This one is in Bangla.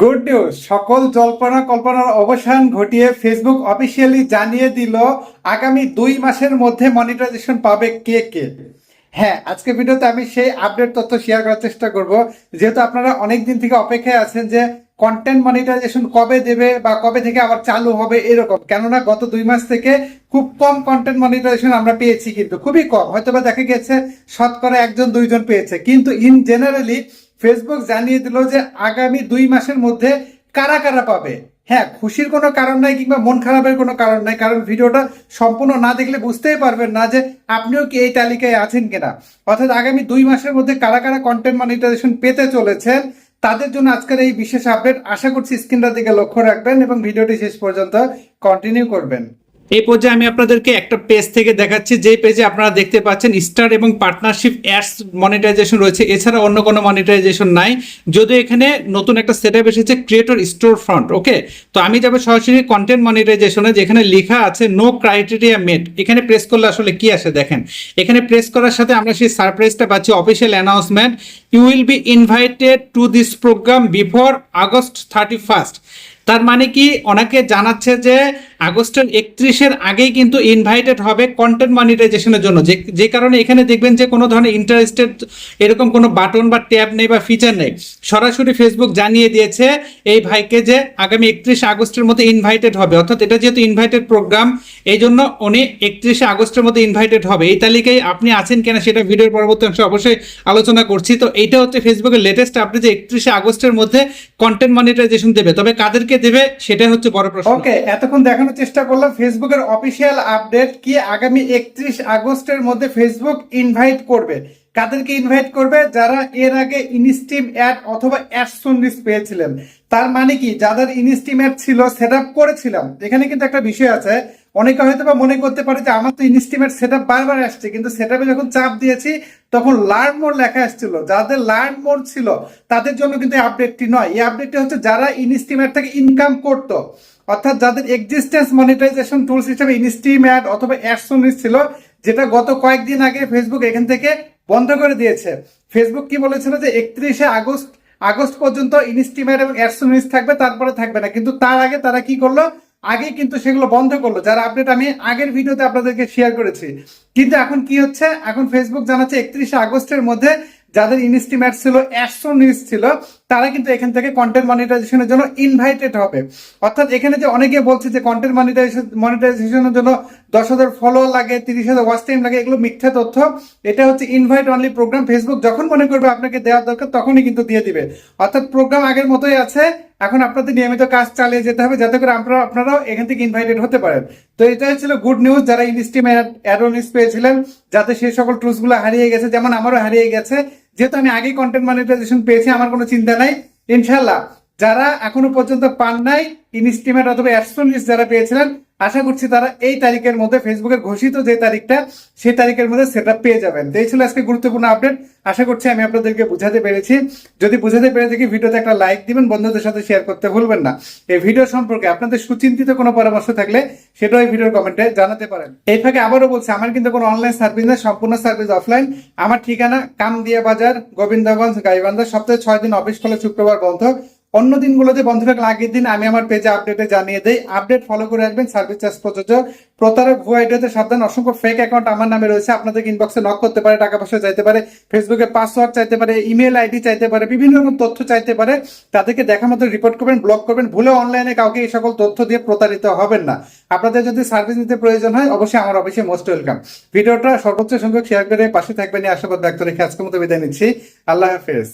গুড নিউজ সকল জল্পনা কল্পনার অবসান ঘটিয়ে ফেসবুক অফিসিয়ালি জানিয়ে দিল, আগামী দুই মাসের মধ্যে মনিটাইজেশন পাবে কে কে। হ্যাঁ আজকে ভিডিওতে আমি সেই আপডেট তথ্য শেয়ার করার চেষ্টা করব। যেহেতু আপনারা অনেক দিন থেকে অপেক্ষায় আছেন যে কন্টেন্ট মনিটাইজেশন কবে দেবে বা কবে থেকে আবার চালু হবে এরকম। কেননা গত দুই মাস থেকে খুব কম কন্টেন্ট মনিটাইজেশন আমরা পেয়েছি কিন্তু, খুবই কম। হয়তো বা দেখা গেছে শতকরা একজন, দুইজন পেয়েছে। কিন্তু ইন জেনারেলি ফেসবুক জানিয়ে দিল যে আগামী দুই মাসের মধ্যে কারা কারা পাবে। হ্যাঁ খুশির কোনো কারণ নাই কিংবা মন খারাপের কোনো কারণ নাই, কারণ ভিডিওটা সম্পূর্ণ না দেখলে বুঝতেই পারবেন না যে আপনিও কি এই তালিকায় আছেন কিনা। অর্থাৎ আগামী দুই মাসের মধ্যে কারা কারা কন্টেন্ট মনিটাইজেশন পেতে চলেছেন তাদের জন্য আজকের এই বিশেষ আপডেট আশা করছি স্ক্রিনটার দিকে লক্ষ্য রাখবেন এবং ভিডিওটি শেষ পর্যন্ত কন্টিনিউ করবেন। এই পর্যায়ে আমি আপনাদেরকে একটা পেজ থেকে দেখাচ্ছি যে পেজে আপনারা দেখতে পাচ্ছেন স্টার এবং পার্টনারশিপ অ্যাডস মনিটাইজেশন রয়েছে। এছাড়া অন্য কোনো মনিটাইজেশন নাই। যদিও এখানে নতুন একটা সেট এসেছে ক্রিয়েটর স্টোর ফ্রন্ট ওকে তো আমি যাব সরাসরি কন্টেন্ট মনিটাইজেশনে যেখানে লেখা আছে নো ক্রাইটেরিয়া মেট এখানে প্রেস করলে আসলে কি আসে দেখেন। এখানে প্রেস করার সাথে আমরা সেই সারপ্রাইজটা পাচ্ছি official announcement you will be invited to this program before August thirty first তার মানে কি? অনেকে জানাচ্ছে যে আগস্টের একত্রিশের আগেই কিন্তু ইনভাইটেড হবে কন্টেন্ট মনিটাইজেশনের জন্য। যে যে কারণে এখানে দেখবেন যে কোনো ধরনের ইন্টারেস্টেড এরকম কোনো বাটন বা ট্যাব নেই বা ফিচার নেই। সরাসরি ফেসবুক জানিয়ে দিয়েছে এই ভাইকে যে আগামী একত্রিশে আগস্টের মধ্যে ইনভাইটেড হবে। অর্থাৎ এটা যেহেতু ইনভাইটেড প্রোগ্রাম এই জন্য উনি একত্রিশে আগস্টের মধ্যে ইনভাইটেড হবে। এই তালিকায় আপনি আছেন কিনা সেটা ভিডিওর পরবর্তী অংশে অবশ্যই আলোচনা করছি। তো এইটা হচ্ছে ফেসবুকের লেটেস্ট আপডেট যে একত্রিশে আগস্টের মধ্যে কন্টেন্ট মনিটাইজেশন দেবে। তবে কাদেরকে দেবে সেটা হচ্ছে বড় প্রশ্ন। ওকে এতক্ষণ দেখানোর চেষ্টা করলাম, ফেসবুকের অফিসিয়াল আপডেট কি আগামী একত্রিশ আগস্টের মধ্যে ফেসবুক ইনভাইট করবে? কাদেরকে ইনভাইট করবে? যারা এর আগে ইনস্টিম অ্যাড অথবা অ্যাডসন্ডিস পেয়েছিলেন। তার মানে কি? যাদের ইনস্টিম অ্যাড ছিল সেট করেছিলাম। এখানে কিন্তু একটা বিষয় আছে অনেকে হয়তো বা মনে করতে পারে যে আমার তো ইনস্টিমেট সেট বারবার আসছে, কিন্তু সেট যখন চাপ দিয়েছি, তখন লার্ন মোড লেখা আসছিল। যাদের লার্ন মোড ছিল, তাদের জন্য কিন্তু এই আপডেটটি নয়। এই আপডেটটি হচ্ছে যারা ইনস্টিমেট থেকে ইনকাম করতো। অর্থাৎ যাদের এক্সিস্টেন্স মনিটাইজেশন টুলস হিসেবে ইনস্টিম অ্যাড অথবা অ্যাডসনিস ছিল, যেটা গত কয়েকদিন আগে ফেসবুক এখান থেকে বন্ধ করে দিয়েছে। ফেসবুক কি বলেছিল যে একত্রিশে আগস্ট আগস্ট পর্যন্ত ইনস্টিমেট এবং অ্যাডসনিস থাকবে, তারপরে থাকবে না। কিন্তু তার আগে তারা কি করল? আগে কিন্তু সেগুলো বন্ধ করল। যার আপডেট আমি আগের ভিডিওতে আপনাদেরকে শেয়ার করেছি। কিন্তু এখন কি হচ্ছে? এখন ফেসবুক জানাচ্ছে একত্রিশে আগস্টের মধ্যে যাদের ইনস্টিমেট ছিল, একশো নিউজ ছিল তারা কিন্তু এখান থেকে কন্টেন্ট মনিটাইজেশনের জন্য ইনভাইটেড হবে। অর্থাৎ এখানে যে অনেকে বলছে যে কন্টেন্ট মনিটাইজেশন মনিটাইজেশনের জন্য দশ হাজার ফলোয়ার লাগে, তিরিশ হাজার ওয়াচ টাইম লাগে, এগুলো মিথ্যা তথ্য। এটা হচ্ছে ইনভাইট অনলি প্রোগ্রাম ফেসবুক যখন মনে করবে আপনাকে দেওয়ার দরকার, তখনই কিন্তু দিয়ে দিবে। অর্থাৎ প্রোগ্রাম আগের মতোই আছে। এখন আপনাদের নিয়মিত কাজ চালিয়ে যেতে হবে, যাতে করে আপনারা, আপনারাও এখান থেকে ইনভাইটেড হতে পারেন। তো এটাই ছিল গুড নিউজ যারা ইনস্টিম অ্যাডোনিস পেয়েছিলেন, যাতে সেই সকল টুলসগুলো হারিয়ে গেছে, যেমন আমারও হারিয়ে গেছে যেহেতু আমি আগেই কন্টেন্ট মনিটাইজেশন পেয়েছি আমার কোনো চিন্তা নাই। ইনশাল্লাহ যারা এখনও পর্যন্ত পান নাই ইনস্টিমেট অথবা অ্যাডসোনিস যারা পেয়েছিলেন, আশা করছি তারা এই তারিখের মধ্যে ফেসবুকে ঘোষিত যে তারিখটা, সেই তারিখের মধ্যে সেটা পেয়ে যাবেন। তো এই ছিল আজকে গুরুত্বপূর্ণ আপডেট আশা করছি আমি আপনাদেরকে বুঝাতে পেরেছি। যদি বুঝাতে পেরে থাকি ভিডিওতে একটা লাইক দিবেন, বন্ধুদের সাথে শেয়ার করতে ভুলবেন না। এই ভিডিও সম্পর্কে আপনাদের সুচিন্তিত কোনো পরামর্শ থাকলে সেটাও এই ভিডিওর কমেন্টে জানাতে পারেন। এই ফাঁকে আবারও বলছি, আমার কিন্তু কোনো অনলাইন সার্ভিস না সম্পূর্ণ সার্ভিস অফলাইন আমার ঠিকানা কামদিয়া বাজার গোবিন্দগঞ্জ, গাইবান্ধা। সপ্তাহে ছয় দিন অফিস খোলা, শুক্রবার বন্ধ। অন্য দিনগুলোতে বন্ধ আগের দিন আমি আমার পেজে আপডেটে জানিয়ে দেই। আপডেট ফলো করে রাখবেন সার্ভিস চার্জ প্রযোজ্য। প্রতারক, ভুয়া সাবধান। অসংখ্য ফেক অ্যাকাউন্ট আমার নামে রয়েছে। আপনাদের ইনবক্সে নক করতে পারে, টাকা পয়সা চাইতে পারে ফেসবুকে পাসওয়ার্ড চাইতে পারে ইমেল আইডি চাইতে পারে, বিভিন্ন রকম তথ্য চাইতে পারে। তাদেরকে দেখা মতো রিপোর্ট করবেন ব্লক করবেন। ভুলে অনলাইনে কাউকে এই সকল তথ্য দিয়ে প্রতারিত হবেন না। আপনাদের যদি সার্ভিস নিতে প্রয়োজন হয়, অবশ্যই আমার অফিসে মোস্ট ওয়েলকাম ভিডিওটা সর্বোচ্চ সংখ্যক শেয়ার করে পাশে থাকবেন এই আশাবাদ ব্যক্ত রেখে আজকের মতো বিদায় নিচ্ছি। আল্লাহ হাফেজ।